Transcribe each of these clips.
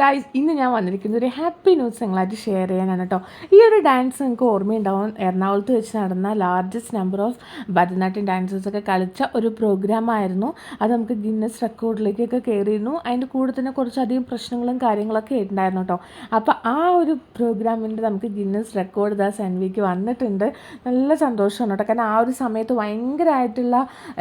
Guys ഇന്ന് ഞാൻ വന്നിരിക്കുന്ന ഒരു ഹാപ്പി ന്യൂസ് നിങ്ങളായിട്ട് ഷെയർ ചെയ്യാനാണ് കേട്ടോ ഈ ഒരു ഡാൻസ് നിങ്ങൾക്ക് ഓർമ്മയുണ്ടാവും. എറണാകുളത്ത് വെച്ച് നടന്ന ലാർജസ്റ്റ് നമ്പർ ഓഫ് ഭരതനാട്യം ഡാൻസേഴ്സൊക്കെ കളിച്ച ഒരു പ്രോഗ്രാം ആയിരുന്നു. അത് നമുക്ക് ഗിന്നസ് റെക്കോർഡിലേക്കൊക്കെ കയറിയിരുന്നു. അതിന്റെ കൂടെ തന്നെ കുറച്ചധികം പ്രശ്നങ്ങളും കാര്യങ്ങളൊക്കെ ഉണ്ടായിരുന്നു കേട്ടോ അപ്പോൾ ആ ഒരു പ്രോഗ്രാമിന്റെ നമുക്ക് ഗിന്നസ് റെക്കോർഡ് ദാ സെൻവിക്ക് വന്നിട്ടുണ്ട്. നല്ല സന്തോഷമാണ് കേട്ടോ കാരണം ആ ഒരു സമയത്ത് ഭയങ്കരമായിട്ടുള്ള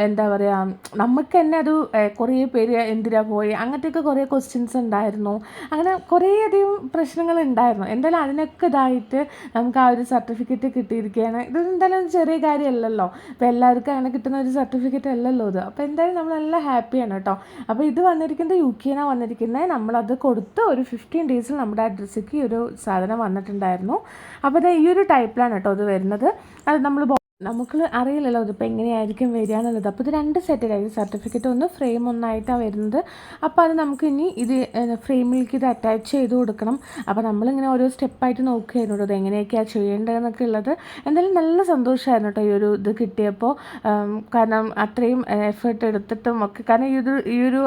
എന്താ പറയുക നമുക്ക് തന്നെ അത് കുറേ പേര് എന്തിനാ പോയി? അങ്ങനത്തെയൊക്കെ കുറേ ക്വസ്റ്റ്യൻസ് ഉണ്ടായിരുന്നു. അങ്ങനെ കുറേയധികം പ്രശ്നങ്ങൾ ഉണ്ടായിരുന്നു എന്തായാലും അതിനൊക്കെ ഇതായിട്ട് നമുക്ക് ആ ഒരു സർട്ടിഫിക്കറ്റ് കിട്ടിയിരിക്കുകയാണ്. ഇത് എന്തായാലും ചെറിയ കാര്യമല്ലല്ലോ. അപ്പോൾ എല്ലാവർക്കും അങ്ങനെ കിട്ടുന്ന ഒരു സർട്ടിഫിക്കറ്റ് അല്ലല്ലോ ഇത്. അപ്പോൾ എന്തായാലും നമ്മളെല്ലാം ഹാപ്പിയാണ് കേട്ടോ. അപ്പോൾ ഇത് വന്നിരിക്കുന്നത് യു കെനാണ് വന്നിരിക്കുന്നത്. നമ്മളത് കൊടുത്ത് ഒരു ഫിഫ്റ്റീൻ ഡേയ്സിൽ നമ്മുടെ അഡ്രസ്സിലേക്ക് ഈ ഒരു സാധനം വന്നിട്ടുണ്ടായിരുന്നു. അപ്പോൾ ഇത് ഈ ഒരു ടൈപ്പിലാണ് കേട്ടോ ഇത് വരുന്നത്. അത് നമ്മൾ നമുക്ക് അറിയില്ലല്ലോ ഇതിപ്പോൾ എങ്ങനെയായിരിക്കും വരിക എന്നുള്ളത് അപ്പോൾ ഇത് രണ്ട് സെറ്റ് അതായത് സർട്ടിഫിക്കറ്റ് ഒന്ന് ഫ്രെയിം ഒന്നായിട്ടാണ് വരുന്നത്. അപ്പോൾ അത് നമുക്ക് ഇനി ഇത് ഫ്രെയിമിലേക്ക് ഇത് അറ്റാച്ച് ചെയ്ത് കൊടുക്കണം. അപ്പോൾ നമ്മളിങ്ങനെ ഓരോ സ്റ്റെപ്പായിട്ട് നോക്കുകയായിരുന്നു കേട്ടോ എങ്ങനെയൊക്കെയാണ് ചെയ്യേണ്ടതെന്നൊക്കെ ഉള്ളത്. എന്തായാലും നല്ല സന്തോഷമായിരുന്നു കേട്ടോ ഈ ഒരു ഇത് കിട്ടിയപ്പോൾ കാരണം അത്രയും എഫേർട്ട് എടുത്തിട്ടും ഒക്കെ. കാരണം ഈ ഒരു ഈ ഒരു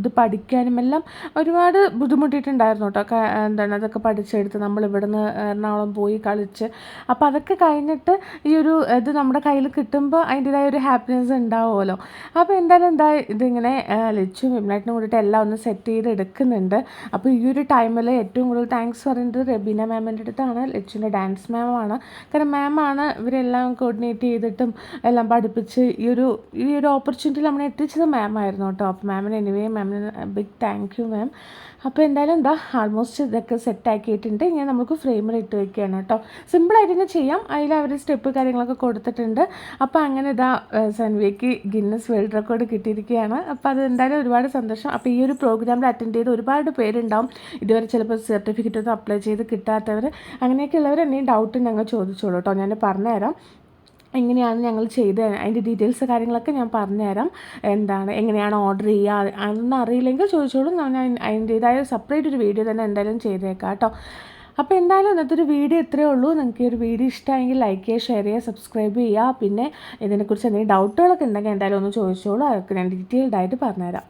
ഇത് പഠിക്കാനും എല്ലാം ഒരുപാട് ബുദ്ധിമുട്ടിയിട്ടുണ്ടായിരുന്നു കേട്ടോ. എന്താണ് അതൊക്കെ പഠിച്ചെടുത്ത് നമ്മൾ ഇവിടുന്ന് എറണാകുളം പോയി കളിച്ച്. അപ്പോൾ അതൊക്കെ കഴിഞ്ഞിട്ട് ഈ ഒരു ഇത് നമ്മുടെ കയ്യിൽ കിട്ടുമ്പോൾ അതിന്റെതായ ഒരു ഹാപ്പിനെസ് ഉണ്ടാവുമല്ലോ. അപ്പോൾ എന്തായാലും എന്താ ഇതിങ്ങനെ ലിച്ചും വിമലാറ്റിനും കൂടിയിട്ട് എല്ലാം ഒന്ന് സെറ്റ് ചെയ്ത് എടുക്കുന്നുണ്ട് അപ്പോൾ ഈ ഒരു ടൈമിൽ ഏറ്റവും കൂടുതൽ താങ്ക്സ് പറയുന്നത് റബീന മാമിന്റെ അടുത്താണ്. ലച്ചുവിന്റെ ഡാൻസ് മാമാണ് കാരണം മാമാണ് ഇവരെല്ലാം കോർഡിനേറ്റ് ചെയ്തിട്ടും എല്ലാം പഠിപ്പിച്ച് ഈ ഒരു ഈ ഒരു ഓപ്പർച്യൂണിറ്റി നമ്മളെ എത്തിച്ചത് മാമായിരുന്നു കേട്ടോ. അപ്പോൾ മാമിന് എനിവേ മാമിന് ബിഗ് താങ്ക് യു മാം അപ്പോൾ എന്തായാലും എന്താ ആൾമോസ്റ്റ് ഇതൊക്കെ സെറ്റ് ആക്കിയിട്ടുണ്ട്. ഇനി നമുക്ക് ഫ്രെയിമിൽ ഇട്ട് വയ്ക്കുകയാണ് കേട്ടോ. സിമ്പിളായിട്ട് തന്നെ ചെയ്യാം. അതിൽ അവർ സ്റ്റെപ്പ് കാര്യങ്ങളൊക്കെ കൊടുത്തിട്ടുണ്ട്. അപ്പോൾ അങ്ങനെ ഇതാ സൻവിക്ക് ഗിന്നസ് വേൾഡ് റെക്കോർഡ് കിട്ടിയിരിക്കുകയാണ്. അപ്പോൾ അത് എന്തായാലും ഒരുപാട് സന്തോഷം. അപ്പോൾ ഈ ഒരു പ്രോഗ്രാമിൽ അറ്റൻഡ് ചെയ്ത് ഒരുപാട് പേരുണ്ടാവും. ഇതുവരെ ചിലപ്പോൾ സർട്ടിഫിക്കറ്റ് ഒന്നും അപ്ലൈ ചെയ്ത് കിട്ടാത്തവർ അങ്ങനെയൊക്കെയുള്ളവർ എന്തെങ്കിലും ഡൗട്ട് ഞങ്ങൾ ചോദിച്ചോളൂ കേട്ടോ ഞാൻ പറഞ്ഞുതരാം എങ്ങനെയാണ് ഞങ്ങൾ ചെയ്ത്? അതിന്റെ ഡീറ്റെയിൽസ് കാര്യങ്ങളൊക്കെ ഞാൻ പറഞ്ഞുതരാം എന്താണ് എങ്ങനെയാണ് ഓർഡർ ചെയ്യുക? അതൊന്നും അറിയില്ലെങ്കിൽ ചോദിച്ചോളൂ. ഞാൻ അതിന്റേതായ സെപ്പറേറ്റ് ഒരു വീഡിയോ തന്നെ എന്തായാലും ചെയ്തേക്കാം കേട്ടോ അപ്പോൾ എന്തായാലും ഇന്നത്തെ ഒരു വീഡിയോ ഇത്രയേ ഉള്ളൂ. നിങ്ങൾക്ക് ഈ ഒരു വീഡിയോ ഇഷ്ടമായെങ്കിൽ ലൈക്ക് ചെയ്യുക ഷെയർ ചെയ്യുക സബ്സ്ക്രൈബ് ചെയ്യുക. പിന്നെ ഇതിനെക്കുറിച്ച് എന്തെങ്കിലും ഡൗട്ടുകളൊക്കെ ഉണ്ടെങ്കിൽ എന്തായാലും ഒന്ന് ചോദിച്ചോളൂ. അതൊക്കെ ഞാൻ ഡീറ്റെയിൽഡായിട്ട് പറഞ്ഞുതരാം.